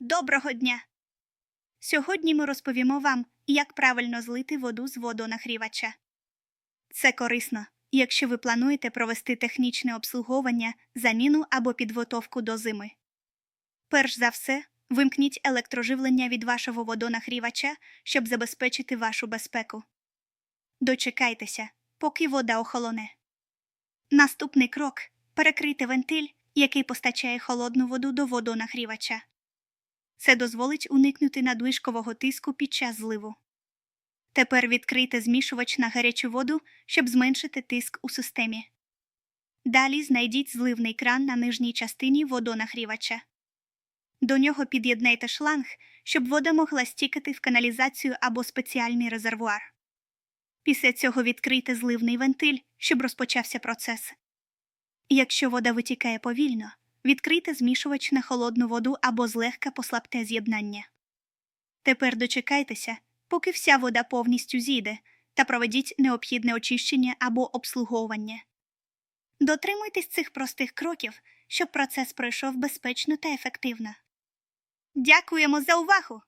Доброго дня! Сьогодні ми розповімо вам, як правильно злити воду з водонагрівача. Це корисно, якщо ви плануєте провести технічне обслуговування, заміну або підготовку до зими. Перш за все, вимкніть електроживлення від вашого водонагрівача, щоб забезпечити вашу безпеку. Дочекайтеся, поки вода охолоне. Наступний крок перекрийте вентиль, який постачає холодну воду до водонагрівача. Це дозволить уникнути надлишкового тиску під час зливу. Тепер відкрийте змішувач на гарячу воду, щоб зменшити тиск у системі. Далі знайдіть зливний кран на нижній частині водонагрівача. До нього під'єднайте шланг, щоб вода могла стікати в каналізацію або спеціальний резервуар. Після цього відкрийте зливний вентиль, щоб розпочався процес. Якщо вода витікає повільно, відкрийте змішувач на холодну воду або злегка послабте з'єднання. Тепер дочекайтеся, поки вся вода повністю зійде, та проведіть необхідне очищення або обслуговування. Дотримуйтесь цих простих кроків, щоб процес пройшов безпечно та ефективно. Дякуємо за увагу!